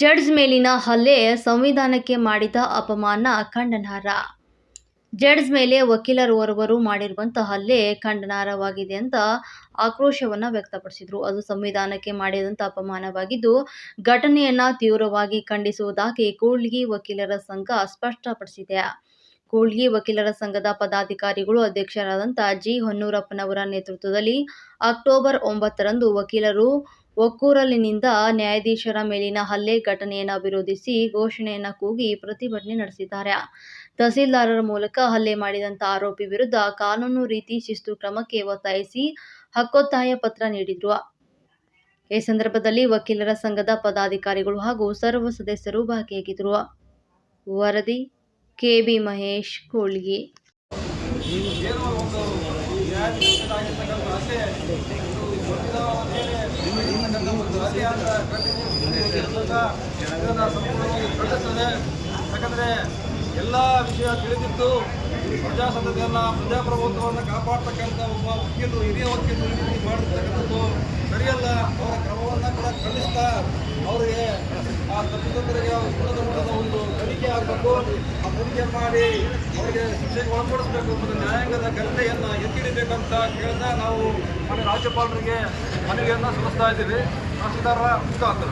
Judge ಮೇಲಿನ ಹಲ್ಲೆ ಸಂವಿಧಾನಕ್ಕೆ ಮಾಡಿದ ಅಪಮಾನ ಖಂಡನಾರ್ಹ ಜಡ್ಜ್ ಮೇಲೆ ವಕೀಲರೋರ್ವರು ಮಾಡಿರುವಂತಹ ಹಲ್ಲೆ ಖಂಡನಾರ್ಹವಾಗಿದೆ ಅಂತ ಆಕ್ರೋಶವನ್ನ ವ್ಯಕ್ತಪಡಿಸಿದರು. ಅದು ಸಂವಿಧಾನಕ್ಕೆ ಮಾಡಿದಂಥ ಅಪಮಾನವಾಗಿದ್ದು, ಘಟನೆಯನ್ನು ತೀವ್ರವಾಗಿ ಖಂಡಿಸುವುದಾಗಿ ಕೂಳ್ಗಿ ವಕೀಲರ ಸಂಘ ಸ್ಪಷ್ಟಪಡಿಸಿದೆ. ಕೂಳ್ಗಿ ವಕೀಲರ ಸಂಘದ ಪದಾಧಿಕಾರಿಗಳು ಅಧ್ಯಕ್ಷರಾದಂಥ ಜಿ. ಹೊನ್ನೂರಪ್ಪನವರ ನೇತೃತ್ವದಲ್ಲಿ ಅಕ್ಟೋಬರ್ ಒಂಬತ್ತರಂದು ವಕೀಲರು ಒಕ್ಕೂರಲಿನಿಂದ ನ್ಯಾಯಾಧೀಶರ ಮೇಲಿನ ಹಲ್ಲೆ ಘಟನೆಯನ್ನು ವಿರೋಧಿಸಿ ಘೋಷಣೆಯನ್ನು ಕೂಗಿ ಪ್ರತಿಭಟನೆ ನಡೆಸಿದ್ದಾರೆ. ತಹಸೀಲ್ದಾರರ ಮೂಲಕ ಹಲ್ಲೆ ಮಾಡಿದಂತ ಆರೋಪಿ ವಿರುದ್ಧ ಕಾನೂನು ರೀತಿ ಶಿಸ್ತು ಕ್ರಮಕ್ಕೆ ಒತ್ತಾಯಿಸಿ ಹಕ್ಕೊತ್ತಾಯ ಪತ್ರ ನೀಡಿದ್ರು. ಈ ಸಂದರ್ಭದಲ್ಲಿ ವಕೀಲರ ಸಂಘದ ಪದಾಧಿಕಾರಿಗಳು ಹಾಗೂ ಸರ್ವ ಸದಸ್ಯರು ಭಾಗಿಯಾಗಿದ್ದರು ವರದಿ, ಕೆಬಿ ಮಹೇಶ್, ಕೂಳ್ಗಿ ಏನೋ ಒಂದು ನ್ಯಾಯಾಧೀಶರಾಗಿರ್ತಕ್ಕಂಥ ಹಲ್ಲೆ ಇದು ವಕೀಲರ ಮೇಲೆ ಹಲ್ಲೆಯಾದ ಘಟನೆ ಇದನ್ನು ಯಾಕಂದರೆ ಎಲ್ಲ ವಿಷಯ ತಿಳಿದಿದ್ದು ಪ್ರಜಾಸತ್ತೆಯನ್ನು ಪ್ರಜಾಪ್ರಭುತ್ವವನ್ನು ಕಾಪಾಡ್ತಕ್ಕಂಥ ಒಬ್ಬ ವಕೀಲರು ಹಿರಿಯ ವಕೀಲರು ಈ ರೀತಿ ಮಾಡಿರ್ತಕ್ಕಂಥದ್ದು ಸರಿಯಲ್ಲ ಅವರ ಕ್ರಮವನ್ನು ಕೂಡ ಖಂಡಿಸ್ತಾ ಅವರಿಗೆ ಆ ತಪ್ಪಿತಸ್ಥರಿಗೆ ಉನ್ನತ ಮಟ್ಟದ ಒಂದು ತನಿಖೆ ಆಗಬೇಕು ಆ ತನಿಖೆ ಮಾಡಿ ಅವರಿಗೆ ಶಿಕ್ಷೆಗೆ ಒಳಪಡಿಸಬೇಕು ಮತ್ತು ನ್ಯಾಯಾಂಗದ ಘನತೆಯನ್ನು ಎತ್ತಿಡಬೇಕಂತ ಕೇಳ್ತಾ ನಾವು ಮನೆ ರಾಜ್ಯಪಾಲರಿಗೆ ಮನವಿಯನ್ನು ಸಲ್ಲಿಸ್ತಾ ಇದ್ದೀವಿ. ತಹಸೀಲ್ದಾರರ ಮುಖಾಂತರ